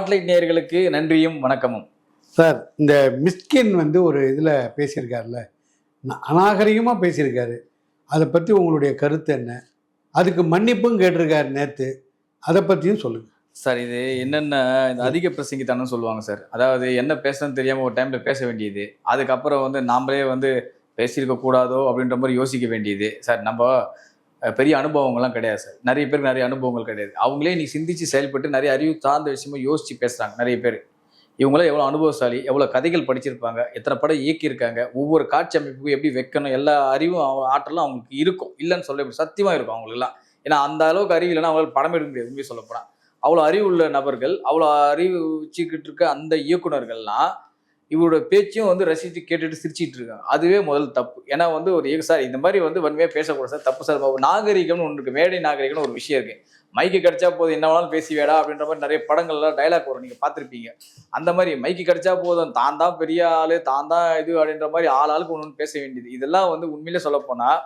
Spotlight நேயர்களுக்கு நன்றியும் வணக்கமும். சார் இந்த மிஸ்கின் வந்து ஒரு இதில் பேசியிருக்காருல்ல. ந- அநாகரிகமா பேசியிருக்காரு. அதை பற்றி உங்களுடைய கருத்து என்ன? அதுக்கு மன்னிப்பும் கேட்டிருக்காரு நேற்று அதை பற்றியும் சொல்லுங்க. சார் இது என்னென்ன இந்த அதிக பிரசங்கித்தனம் சொல்லுவாங்க சார். அதாவது என்ன பேசணும்னு தெரியாமல் ஒரு டைமில் பேச வேண்டியது. அதுக்கப்புறம் வந்து நாமளே வந்து பேசியிருக்க கூடாதோ அப்படின்ற மாதிரி யோசிக்க வேண்டியது. சார் நம்ம பெரிய அனுபவங்கள்லாம் கிடையாது சார். நிறைய பேருக்கு நிறைய அனுபவங்கள் கிடையாது. அவங்களே நீ சிந்திச்சு செயல்பட்டு நிறைய அறிவு சார்ந்த விஷயமா யோசிச்சு பேசுகிறாங்க நிறைய பேர். இவங்களாம் எவ்வளோ அனுபவசாலி எவ்வளோ கதைகள் படிச்சிருப்பாங்க எத்தனை படம் இயக்கியிருக்காங்க ஒவ்வொரு காட்சி அமைப்புக்கும் எப்படி வைக்கணும் எல்லா அறிவும் அவங்க ஆற்றலும் அவங்களுக்கு இருக்கும். இல்லைன்னு சொல்ல சத்தியமாக இருக்கும் அவங்களுக்குலாம் ஏன்னா அந்த அளவுக்கு அறிவு இல்லைன்னா அவங்களால படம் எடுக்க முடியாது உண்மையை சொல்லப்போனால் அவ்வளோ அறிவு உள்ள நபர்கள் அவ்வளோ அறிவு வச்சுக்கிட்டு இருக்க அந்த இயக்குனர்கள்லாம் இவரோட பேச்சையும் வந்து ரசித்து கேட்டுட்டு சிரிச்சிட்டு இருக்காங்க. அதுவே முதல் தப்பு. ஏன்னா வந்து ஒரு இயக்க- சார் இந்த மாதிரி வந்து வன்மையாக பேசக்கூடாது சார். தப்பு சார். நாகரிகம்னு ஒன்று இருக்கு. மேடை நாகரிகம்னு ஒரு விஷயம் இருக்கு. மைக்கு கிடைச்சா போதும். என்ன வேணாலும் பேசி வேடா அப்படின்ற மாதிரி நிறைய படங்கள்லாம் டைலாக் வரும். நீங்கள் பார்த்துருப்பீங்க. அந்த மாதிரி மைக்கு கிடைச்சா போதும். தான் தான் பெரிய ஆளு தான் தான் இது அப்படின்ற மாதிரி ஆள் ஆளுக்கு ஒன்று ஒன்று பேச வேண்டியது. இதெல்லாம் வந்து உண்மையிலே சொல்லப்போனால்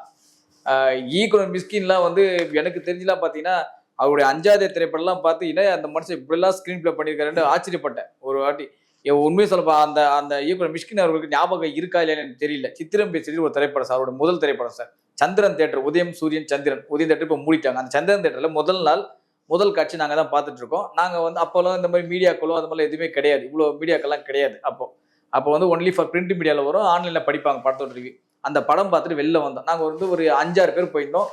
ஈக்குவல் மிஸ்கின்லாம் வந்து எனக்கு தெரிஞ்சுலாம் பார்த்தீங்கன்னா அவருடைய அஞ்சாவது திரைப்படம்லாம் பார்த்து என்ன அந்த மனுஷன் இப்படிலாம் ஸ்க்ரீன் ப்ளே பண்ணியிருக்காருன்னு ஆச்சரியப்பட்டேன். ஒரு வாட்டி உண்மையை சொல்லப்பா அந்த அந்த இயக்குனர் மிஷ்கின் அவர்களுக்கு ஞாபகம் இருக்கா இல்லையா எனக்கு தெரியல. சித்திரம் பேசுறது ஒரு திரைப்படம் சார் அவரோட முதல் திரைப்படம் சார். சந்திரன் தேட்டர் உதயம் சூரியன் சந்திரன். உதயம் தேட்டர் இப்போ மூடிட்டாங்க. அந்த சந்திரன் தேட்டரில் முதல் நாள் முதல் காட்சி நாங்கள் தான் பார்த்துட்டு இருக்கோம் நாங்கள் வந்து அப்போல்லாம் இந்த மாதிரி மீடியாக்களோ அந்த மாதிரிலாம் எதுவுமே கிடையாது. இவ்வளோ மீடியாக்கெல்லாம் கிடையாது அப்போ. அப்போ வந்து ஒன்லி ஃபார் பிரிண்ட் மீடியாவில் வரும் ஆன்லைனில் படிப்பாங்க படத்தோட ரிவ்யூ அந்த படம் பார்த்துட்டு வெளில வந்தோம். நாங்கள் வந்து ஒரு அஞ்சாறு பேர் போயிருந்தோம்.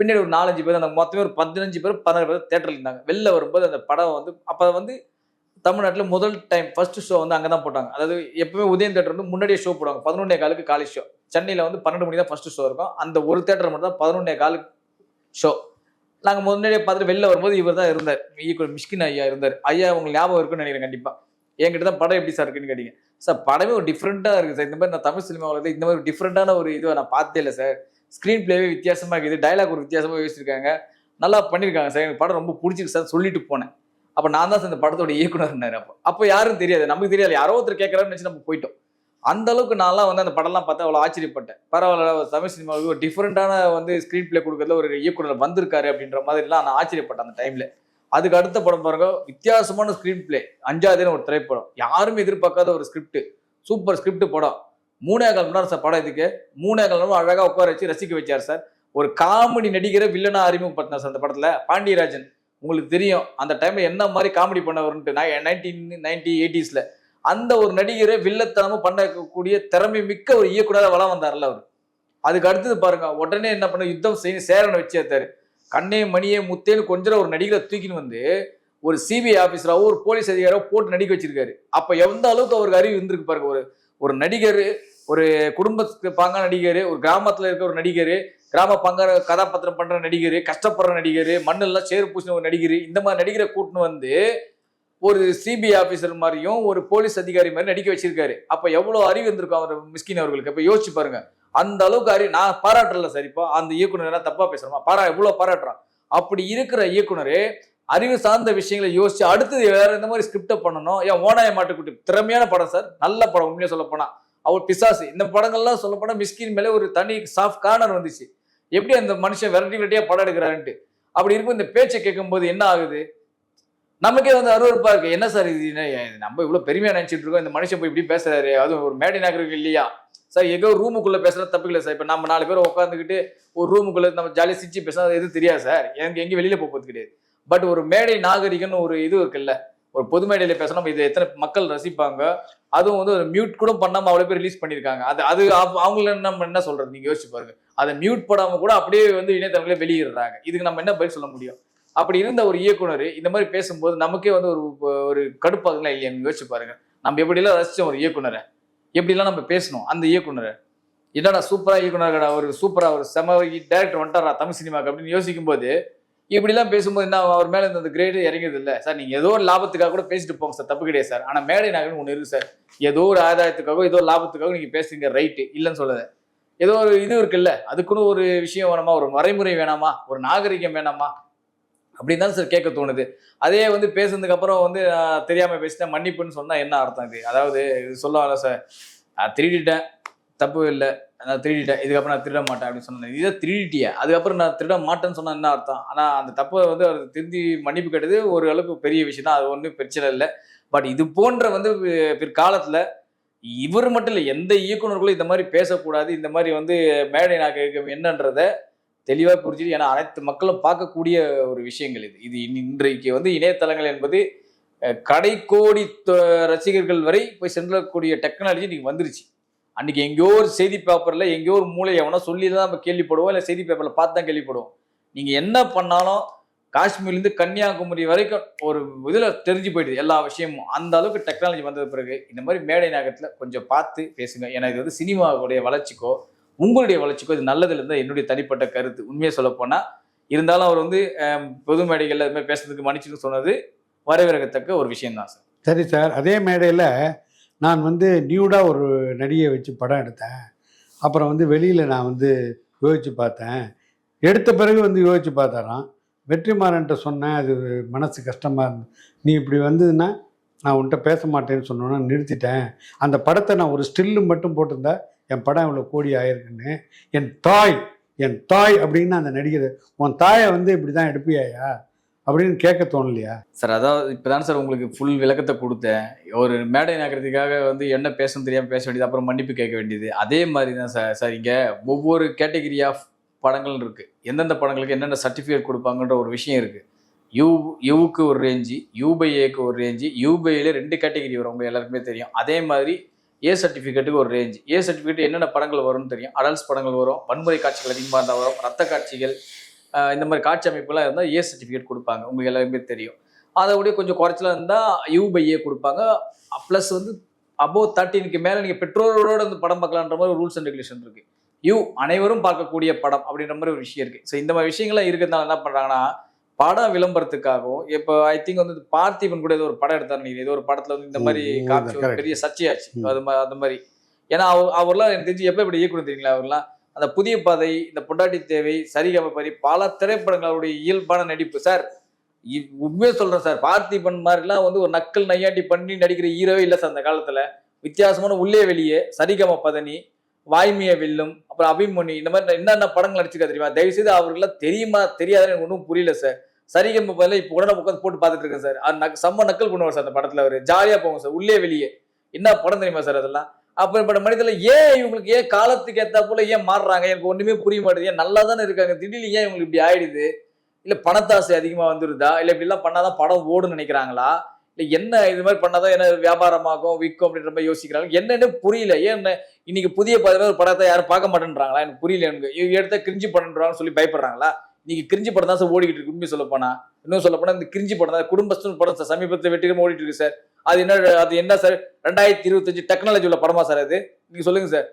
பின்னாடி ஒரு நாலஞ்சு பேர் அந்த மொத்தமே ஒரு பதினஞ்சு பேர் பதினாறு பேர் தேட்டரில் இருந்தாங்க. வெளில வரும்போது அந்த படம் வந்து அப்போ வந்து தமிழ்நாட்டில் முதல் டைம் ஃபர்ஸ்ட் ஷோ வந்து அங்கே தான் போட்டாங்க. அதாவது எப்பவுமே உதயம் தேட்டர் வந்து முன்னாடியே ஷோ போடுவாங்க. பதினொன்னே காலுக்கு காலை ஷோ சென்னையில் வந்து பன்னெண்டு மணி தான் ஃபர்ஸ்ட் ஷோ இருக்கும். அந்த ஒரு தேட்டர் மட்டும் தான் பதினொன்னே காலுக்கு ஷோ நாங்கள் முன்னாடியே பார்த்துட்டு வெளில வரும்போது இவர் தான் இருந்தார். ஈக்குவல் மிஷ்கின் ஐயா இருந்தார். ஐயா உங்களுக்கு ஞாபகம் இருக்குன்னு நினைக்கிறேன் கண்டிப்பாக என்கிட்ட தான் படம் எப்படி சார் இருக்குன்னு கேட்டீங்க. சார் படமே ஒரு டிஃப்ரெண்ட்டாக இருக்குது சார். இந்த மாதிரி நான் தமிழ் சினிமாவில் இந்த மாதிரி டிஃப்ரெண்ட்டான ஒரு இதுவை நான் பார்த்தே இல்லை சார். ஸ்க்ரீன் பிளேவே வித்தியாசமாக இருக்குது. டைலாக் ஒரு வித்தியாசமாக யோசிச்சிருக்காங்க. நல்லா பண்ணியிருக்காங்க சார். எனக்கு படம் ரொம்ப பிடிச்சிருக்கு சார். சொல்லிட்டு போனேன். அப்போ நான் தான் இந்த படத்தோட இயக்குனர்னாரு அப்போ. அப்போ யாரும் தெரியாது. நமக்கு தெரியாது. யாரோ ஒருத்தர் கேட்குறாருன்னு நினச்சி நம்ம போயிட்டோம். அந்த அளவுக்கு நான்லாம் வந்து அந்த படம்லாம் பார்த்தா அவ்வளோ ஆச்சரியப்பட்டேன். பரவாயில்ல தமிழ் சினிமாவுக்கு ஒரு டிஃப்ரெண்ட்டான வந்து ஸ்க்ரீன் பிளே கொடுக்குறதுல ஒரு இயக்குனர் வந்திருக்காரு அப்படின்ற மாதிரிலாம் நான் ஆச்சரியப்பட்டேன் அந்த டைமில் அதுக்கு அடுத்த படம் பாருங்க. வித்தியாசமான ஸ்க்ரீன் பிளே அஞ்சாவதுன்னு ஒரு திரைப்படம். யாருமே எதிர்பார்க்காத ஒரு ஸ்கிரிப்ட் சூப்பர் ஸ்கிரிப்ட் படம். மூணே கால் மணி நேரம் சார் படம் இதுக்கு. மூணே கால் நேரம் அழகாக உட்கார வச்சு ரசிக்க வச்சார் சார். ஒரு காமெடி நடிகரை வில்லனா அறிமுகப்படுத்தினார் சார் அந்த படத்தில். பாண்டியராஜன். உங்களுக்கு தெரியும் அந்த டைம்ல என்ன மாதிரி காமெடி பண்ணவருன்ட்டு. நைன்டீன் நைன்டி எயிட்டிஸ்ல அந்த ஒரு நடிகரை வில்லத்தனமும் பண்ணக்கூடிய திறமை மிக்க ஒரு இயக்குனராக வளம் வந்தார்ல அவர். அதுக்கு அடுத்தது பாருங்க உடனே என்ன பண்ண யுத்தம் செய்ய சேரனை வச்சேத்தாரு கண்ணே மணியே முத்தேன்னு கொஞ்சம் ஒரு நடிகரை தூக்கின்னு வந்து ஒரு சிபிஐ ஆஃபீஸராகவோ ஒரு போலீஸ் அதிகாரோ போட்டு நடிக்க வச்சிருக்காரு. அப்ப எந்த அளவுக்கு அவருக்கு அறிவு இருந்திருக்கு பாருங்க ஒரு ஒரு நடிகர் ஒரு குடும்பத்துக்கு பாங்க நடிகர் ஒரு கிராமத்துல இருக்க ஒரு நடிகர் கிராம பங்க கதாபாத்திரம் பண்ற நடிகர் கஷ்டப்படுற நடிகர் மண்ணெல்லாம் சேறு பூசின ஒரு நடிகர் இந்த மாதிரி நடிகரை கூட்டின்னு வந்து ஒரு சிபிஐ ஆஃபீஸர் மாதிரியும் ஒரு போலீஸ் அதிகாரி மாதிரி நடிக்க வச்சிருக்காரு. அப்ப எவ்வளவு அறிவு இருந்திருக்கும் அவர் மிஸ்கின் அவர்களுக்கு? அப்ப யோசிச்சு பாருங்க. அந்த அளவுக்கு அறிவு நான் பாராட்டல சார் இப்போ. அந்த இயக்குனர் என்ன தப்பா பேசுறோமா பாரா எவ்வளவு பாராட்டுறான். அப்படி இருக்கிற இயக்குனர் அறிவு சார்ந்த விஷயங்களை யோசிச்சு அடுத்தது வேற இந்த மாதிரி ஸ்கிரிப்டை பண்ணணும். ஏன் ஓனாய மாட்டுக்குட்டி திறமையான படம் சார். நல்ல படம் உண்மையாக சொல்ல போனா. அவர் பிசாசு. இந்த படங்கள்லாம் சொல்ல போனா மிஸ்கின் மேலே ஒரு தனி சாஃப்ட் கார்னர் வந்துச்சு. எப்படி அந்த மனுஷன் வெரைட்டி வெரைட்டியா படம் எடுக்கிறாருன்ட்டு. அப்படி இருக்கும் இந்த பேச்சை கேட்கும்போது என்ன ஆகுது? நமக்கே வந்து அருவருப்பா இருக்கு. என்ன சார் இது? என்ன நம்ம இவ்வளவு பெருமையா நினைச்சிட்டு இருக்கோம். இந்த மனுஷன் போய் இப்படி பேசுறாரு. அதுவும் ஒரு மேடை நகருக்கு இல்லையா? சார் எங்கோ ரூமுக்குள்ள பேசுறது தப்பு இல்லை சார். இப்ப நம்ம நாலு பேர் உட்காந்துக்கிட்டு ஒரு ரூமுக்குள்ள நம்ம ஜாலியாக சிரிச்சு பேசுனா அது எதுவும் தெரியாது சார். எனக்கு எங்கேயும் வெளியில போகிறது கிடையாது. பட் ஒரு மேடை நாகரிகம்னு ஒரு இது இருக்குல்ல. ஒரு பொது மேடையில பேசணும். இது எத்தனை மக்கள் ரசிப்பாங்க? அதுவும் வந்து ஒரு மியூட் கூட பண்ணாம அவ்வளோ பேர் ரிலீஸ் பண்ணியிருக்காங்க. அது அது அவங்கள நம்ம என்ன சொல்றது? நீங்க யோசிச்சு பாருங்க. அதை மியூட் போடாம கூட அப்படியே வந்து இணையதளங்களே வெளியிடுறாங்க. இதுக்கு நம்ம என்ன பதில் சொல்ல முடியும்? அப்படி இருந்த ஒரு இயக்குனர் இந்த மாதிரி பேசும்போது நமக்கே வந்து ஒரு ஒரு கடுப்பாகலாம் இல்லையா? யோசிச்சு பாருங்க. நம்ம எப்படிலாம் ரசித்தோம் ஒரு இயக்குனரை? எப்படிலாம் நம்ம பேசணும் அந்த இயக்குனரை. என்னடா சூப்பரா இயக்குனர் ஒரு சூப்பரா ஒரு செம டேரக்டர் வந்துட்டாரா தமிழ் சினிமாக்கு அப்படின்னு யோசிக்கும் போது இப்படிலாம் பேசும்போது என்ன அவர் மேலே இந்த கிரேடு இறங்கியது இல்லை. சார் நீங்கள் ஏதோ ஒரு லாபத்துக்காக கூட பேசிட்டு போங்க சார். தப்பு கிடையாது சார். ஆனால் மேடை நகர்னு ஒன்று இருக்கு சார். ஏதோ ஒரு ஆதாயத்துக்காக ஏதோ ஒரு லாபத்துக்காக நீங்கள் பேசுறீங்க. ரைட்டு இல்லைன்னு சொல்லுது ஏதோ ஒரு இது இருக்குல்ல. அதுக்குன்னு ஒரு விஷயம் வேணாமா? ஒரு வரைமுறை வேணாமா? ஒரு நாகரிகம் வேணாமா? அப்படின்னு தான் சார் கேட்க தோணுது. அதே வந்து பேசுனதுக்கு அப்புறம் வந்து நான் தெரியாம பேசிட்டேன். மன்னிப்புன்னு சொன்னா என்ன அர்த்தம் இது? அதாவது இது சொல்லுவாங்க சார். நான் திருடிட்டேன். தப்பு இல்லை. நான் திருடிட்டேன் இதுக்கப்புறம் நான் திருட மாட்டேன் அப்படின்னு சொன்னேன். இதை திருடிட்டிய. அதுக்கப்புறம் நான் திருட மாட்டேன்னு சொன்னால் என்ன அர்த்தம்? ஆனால் அந்த தப்பை வந்து அவர் திருந்தி மன்னிப்பு கேட்டது ஒரு அளவுக்கு பெரிய விஷயம் தான். அது ஒன்றும் பிரச்சனை இல்லை. பட் இது போன்ற வந்து பிற்காலத்தில் இவர் மட்டும் இல்லை எந்த இயக்குனர்களும் இந்த மாதிரி பேசக்கூடாது. இந்த மாதிரி வந்து மேடை கேட்க என்னன்றத தெளிவாக புரிஞ்சுட்டு ஏன்னா அனைத்து மக்களும் பார்க்கக்கூடிய ஒரு விஷயங்கள் இது. இது இன்~ இன்றைக்கு வந்து இணையதளங்கள் என்பது கடைக்கோடி தொ- ரசிகர்கள் வரை போய் சென்றக்கூடிய டெக்னாலஜி இன்னைக்கு வந்துருச்சு. அன்னைக்கு எங்கேயோ ஒரு செய்தி பேப்பரில் எங்கேயோ ஒரு மூளை எவனோ சொல்லி தான் நம்ம கேள்விப்படுவோம் இல்லை செய்தி பேப்பரில் பார்த்து தான் கேள்விப்படுவோம். நீங்கள் என்ன பண்ணாலும் காஷ்மீர்லேருந்து கன்னியாகுமரி வரைக்கும் ஒரு இதில் தெரிஞ்சு போயிடுது எல்லா விஷயமும். அந்த அளவுக்கு டெக்னாலஜி வந்தது பிறகு இந்த மாதிரி மேடை நகரத்தில் கொஞ்சம் பார்த்து பேசுங்க. ஏன்னா இது வந்து சினிமாவுடைய வளர்ச்சிக்கோ உங்களுடைய வளர்ச்சிக்கோ இது நல்லதுல இருந்தால் என்னுடைய தனிப்பட்ட கருத்து. உண்மையை சொல்லப்போனால் இருந்தாலும் அவர் வந்து பொது மேடைகளில் இது மாதிரி பேசுறதுக்கு மன்னிச்சுன்னு சொன்னது வரவேற்கத்தக்க ஒரு விஷயம் தான் சார். சரி சார். அதே மேடையில் நான் வந்து நியூடாக ஒரு நடிகை வச்சு படம் எடுத்தேன். அப்புறம் வந்து வெளியில் நான் வந்து யோசித்து பார்த்தேன். எடுத்த பிறகு வந்து யோசித்து பார்த்தாராம் வெற்றிமாறன்ட்ட சொன்னேன் அது மனசு கஷ்டமாக இருந்து நீ இப்படி வந்ததுன்னா நான் உன்கிட்ட பேச மாட்டேன்னு சொன்னோன்னா நிறுத்திட்டேன். அந்த படத்தை நான் ஒரு ஸ்டில்லு மட்டும் போட்டிருந்தா என் படம் இவ்வளோ கோடி ஆயிருக்குன்னு. என் தாய் என் தாய் அப்படின்னு அந்த நடிகர் உன் தாயை வந்து இப்படி தான் எடுப்பியாயா? அப்படின்னு கேட்க தோணலையா? சார் அதாவது இப்போதான் சார் உங்களுக்கு ஃபுல் விளக்கத்தை கொடுத்தேன். ஒரு மேடை நகரத்துக்காக வந்து என்ன பேசணும் தெரியாமல் பேச வேண்டியது அப்புறம் மன்னிப்பு கேட்க வேண்டியது. அதே மாதிரி தான் சார் சார் இங்கே ஒவ்வொரு கேட்டகிரி ஆஃப் படங்கள் இருக்குது எந்தெந்த படங்களுக்கு என்னென்ன சர்டிஃபிகேட் கொடுப்பாங்கன்ற ஒரு விஷயம் இருக்குது யூ யூவுக்கு ஒரு ரேஞ்சு யூபை ஏக்கு ஒரு ரேஞ்சு யூபையில் ரெண்டு கேட்டகிரி வரும் உங்கள் எல்லாருக்குமே தெரியும். அதே மாதிரி ஏ சர்டிஃபிகேட்டுக்கு ஒரு ரேஞ்ச் ஏ சர்டிஃபிகேட் என்னென்ன படங்கள் வரும்னு தெரியும். அடல்ட்ஸ் படங்கள் வரும் வன்முறை காட்சிகள் அதிகமாக இருந்தால் வரும் ரத்த காட்சிகள் இந்த மாதிரி காட்சி அமைப்புலாம் இருந்தால் ஏ சர்டிஃபிகேட் கொடுப்பாங்க. உங்களுக்கு எல்லாருமே தெரியும். அதை விட கொஞ்சம் குறைச்சலாக இருந்தால் யூ பை ஏ கொடுப்பாங்க. ப்ளஸ் வந்து அபோவ் தேர்ட்டீனுக்கு மேலே நீங்கள் பெற்றோரோட வந்து படம் பார்க்கலான்ற மாதிரி ரூல்ஸ் அண்ட் ரெகுலேஷன் இருக்கு. யூ அனைவரும் பார்க்கக்கூடிய படம் அப்படின்ற மாதிரி ஒரு விஷயம் இருக்கு. ஸோ இந்த மாதிரி விஷயங்கள்லாம் இருக்கிறதுனால என்ன பண்ணுறாங்கன்னா படம் விளம்பரத்துக்காகவும் இப்போ ஐ திங்க் வந்து பார்த்திபன் கூட ஏதோ ஒரு படம் எடுத்தாரு நீங்க ஏதோ ஒரு படத்துல வந்து இந்த மாதிரி correct. பெரிய சர்ச்சையாச்சு. அது மாதிரி அந்த மாதிரி. ஏன்னா அவர் அவர்லாம் எனக்கு தெரிஞ்சு எப்போ இப்படி இயக்குனர் தெரியுங்களா அவர்லாம்? அந்த புதிய பாதை இந்த பொண்டாட்டி தேவை சரிகம பரி பல திரைப்படங்கள் அவருடைய இயல்பான நடிப்பு சார். இ- உண்மையா சொல்றேன் சார். பார்த்திபன் மாதிரிலாம் வந்து ஒரு நக்கல் நையாட்டி பண்ணி நடிக்கிற ஹீரோவே இல்லை சார் அந்த காலத்துல. வித்தியாசமான உள்ளே வெளியே சரிகம பதனி வாய்மைய வெல்லும் அப்புறம் அபிமுனி இந்த மாதிரி என்னென்ன படங்கள் நடிச்சிருக்கா தெரியுமா? தயவு செய்து தெரியுமா தெரியாதுன்னு எனக்கு ஒன்றும் புரியல சார். சரிகம பதில் இப்போ உடனே உட்காந்து போட்டு பார்த்துட்டு இருக்கேன் சார். அது நக் செம்ம நக்கல் பண்ணுவார் சார் அந்த படத்தில் அவர். ஜாலியாக போகும் சார் உள்ளே வெளியே. என்ன படம் தெரியுமா சார் அதெல்லாம்? அப்படிப்பட்ட மனிதர்கள் ஏன் இவங்களுக்கு ஏன் காலத்துக்கு ஏத்தா போல ஏன் மாறுறாங்க? எனக்கு ஒண்ணுமே புரிய மாட்டேது ஏன் நல்லா தானே இருக்காங்க? திடீர்னு ஏன் இவங்களுக்கு இப்படி ஆயிடுது? இல்ல பணத்தாசை அதிகமா வந்துருதா? இல்ல இப்படி எல்லாம் பண்ணாதான் படம் ஓடுன்னு நினைக்கிறாங்களா? இல்ல என்ன இது மாதிரி பண்ணாதான் என்ன வியாபாரமாகும் விற்கும் அப்படின்ற மாதிரி யோசிக்கிறாங்க? என்னன்னு புரியல. ஏன் என்ன இன்னைக்கு புதிய பதிவு ஒரு படத்தை யாரும் பார்க்க மாட்டேன்றாங்களா? எனக்கு புரியல எனக்கு. இவங்க எடுத்தா கிரிஞ்சி பண்ணுறாங்கன்னு சொல்லி பயப்படுறாங்களா? இன்னைக்கு கிரிஞ்சி படம் தான் சார் ஓடிக்கிட்டு இருக்கு. உண்மை சொல்ல போனா. இன்னும் சொல்ல போனா இந்த கிரிஞ்சி படம் தான். குடும்பஸ்தன் படம் சார். சமீபத்தில் வெற்றிகரமா ஓடிட்டு இருக்கு சார். அது என்ன அது என்ன சார் ரெண்டாயிரத்தி இருபத்தஞ்சு டெக்னாலஜி உள்ள படமா சார் அது? நீங்க சொல்லுங்க சார்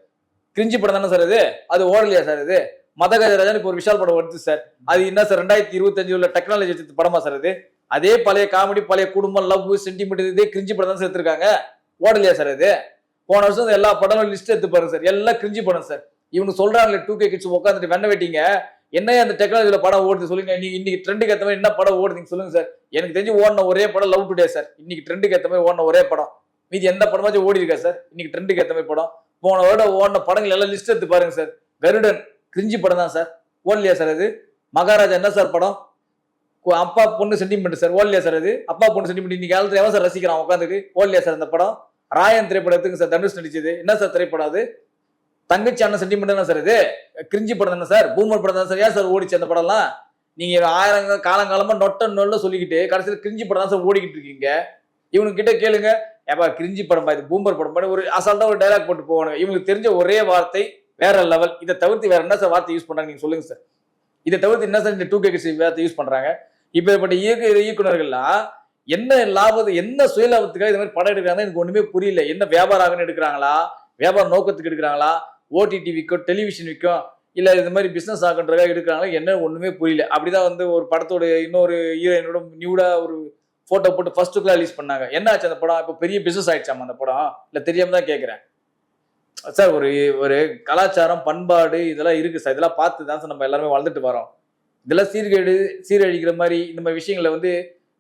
கிரிஞ்சி படம் தானே சார் இது அது ஓடலையா சார் இது மதகஜராஜன் இப்போ ஒரு விஷால் படம் வருது சார் அது என்ன சார் ரெண்டாயிரத்தி இருபத்தஞ்சு உள்ள டெக்னாலஜி வச்சு படமா சார் இது அதே பழைய காமெடி பழைய குடும்பம் லவ் சென்டிமெண்ட் இதே கிரிஞ்சி படம் தான் சேர்த்துருக்காங்க ஓடலையா சார் இது போன வருஷம் எல்லா படங்களும் லிஸ்ட் எடுத்து பாருங்க சார் எல்லாம் கிரிஞ்சி படம் சார் இவனு சொல்றாங்களே டூ கே கிட்ஸ் உட்காந்துட்டு வெண்ண வெட்டிங்க. என்ன அந்த டெக்னாலஜியில் படம் ஓடுது சொல்லுங்க? நீங்க இன்னைக்கு ட்ரெண்டுக்கு ஏற்ற மாதிரி என்ன படம் ஓடுதுங்க சொல்லுங்க சார் எனக்கு தெரிஞ்சு ஓடின ஒரே படம் லவ் டுடே சார் இன்னைக்கு ட்ரெண்டுக்கு ஏற்ற மாதிரி ஓடின ஒரே படம். மீதி எந்த படமாச்சும் ஓடி இருக்கா சார் இன்னைக்கு ட்ரெண்டுக்கு ஏற்ற மாதிரி படம். போன வருடம் ஓடின படங்கள் எல்லாம் லிஸ்ட் எடுத்து பாருங்க சார் கருடன் கிரிஞ்சி படம் தான் சார் ஓடலையா சார் அது? மகாராஜா என்ன சார் படம்? அப்பா பொண்ணு சென்டிமெண்ட் சார் ஓடலையா சார் அது? அப்பா பொண்ணு சென்டிமெண்ட் இன்னைக்கு காலத்துல எவன் சார் ரசிக்கிறான் உட்காந்துக்கு ஓடலையா சார் அந்த படம்? ராயன் திரைப்படத்துக்கு சார் தனுஷ் நடிச்சது. என்ன சார் திரைப்படம் அது? தங்கச்சி அண்ணன் சென்டிமெண்ட் என்ன சார் இது? கிரிஞ்சி படம் தானே சார் பூமர் படம் தான் சார் ஏன் சார் ஓடிச்சு அந்த படம்லாம்? நீங்க ஆயிரம் காலங்காலமா நொட்ட நொல்ல சொல்லிக்கிட்டு கடைசியில் கிரிஞ்சி படம் தான் சார் ஓடிக்கிட்டு இருக்கீங்க. இவனுக்கு கிட்ட கேளுங்க. ஏப்பா கிரிஞ்சி படம் பா இது பூமர் படம் பா. ஒரு அசால்ட்டா ஒரு டைலாக் போட்டு போவானுங்க இவங்களுக்கு தெரிஞ்ச ஒரே வார்த்தை வேற லெவல் இதை தவிர்த்து வேற என்ன சார் வார்த்தை யூஸ் பண்றாங்க? நீங்க சொல்லுங்க சார் இதை தவிர்த்து என்ன சார் இந்த டூ கே வார்த்தை யூஸ் பண்றாங்க? இப்பேற்பட்ட இயக்க இயக்குனர்கள்லாம் என்ன லாபத்து என்ன சுயலாபத்துக்காக இது மாதிரி படம் எடுக்கிறாங்க எனக்கு ஒண்ணுமே புரியல. என்ன வியாபாரம் எடுக்கிறாங்களா? வியாபார நோக்கத்துக்கு எடுக்கிறாங்களா? ஓடிடி விற்கும் டெலிவிஷன் விற்கும் இல்லை இந்த மாதிரி பிஸ்னஸ் ஆகுன்றதுக்காக எடுக்கிறாங்களா என்ன ஒன்றுமே புரியல. அப்படிதான் வந்து ஒரு படத்தோட இன்னொரு ஹீரோயினோட நியூடாக ஒரு ஃபோட்டோ போட்டு ஃபர்ஸ்ட் லுக்ல ரிலீஸ் பண்ணாங்க. என்ன ஆச்சு அந்த படம்? இப்போ பெரிய பிஸ்னஸ் ஆயிடுச்சாமா அந்த படம்? இல்லை தெரியாம தான் கேட்குறேன் சார் ஒரு ஒரு கலாச்சாரம் பண்பாடு இதெல்லாம் இருக்குது சார். இதெல்லாம் பார்த்து தான் சார் நம்ம எல்லாருமே வளர்ந்துட்டு வரோம். இதெல்லாம் சீர்கேடு சீரழிக்கிற மாதிரி இந்த மாதிரி விஷயங்களை வந்து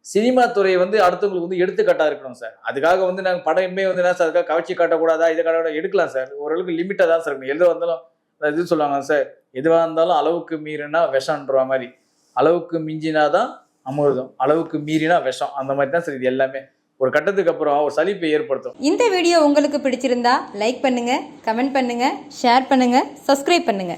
சினிமா துறையை வந்து அடுத்தவங்களுக்கு வந்து எடுத்துக்காட்டாக இருக்கணும் சார். அதுக்காக வந்து நாங்கள் படமே வந்து என்ன சார் அதுக்காக கவர்ச்சி காட்டக்கூடாதா? இதை காட்ட எடுக்கலாம் சார். ஓரளவுக்கு லிமிட்டாக தான் சார் இருக்கணும். எது வந்தாலும் இது சொல்லுவாங்க சார் எதுவாக இருந்தாலும் அளவுக்கு மீறினா விஷம்ன்ற மாதிரி. அளவுக்கு மிஞ்சினாதான் அமிர்தம். அளவுக்கு மீறினா விஷம். அந்த மாதிரி தான் சார் இது எல்லாமே. ஒரு கட்டத்துக்கு அப்புறம் ஒரு சலிப்பை ஏற்படுத்தும். இந்த வீடியோ உங்களுக்கு பிடிச்சிருந்தா லைக் பண்ணுங்க கமெண்ட் பண்ணுங்க ஷேர் பண்ணுங்க சப்ஸ்கிரைப் பண்ணுங்க.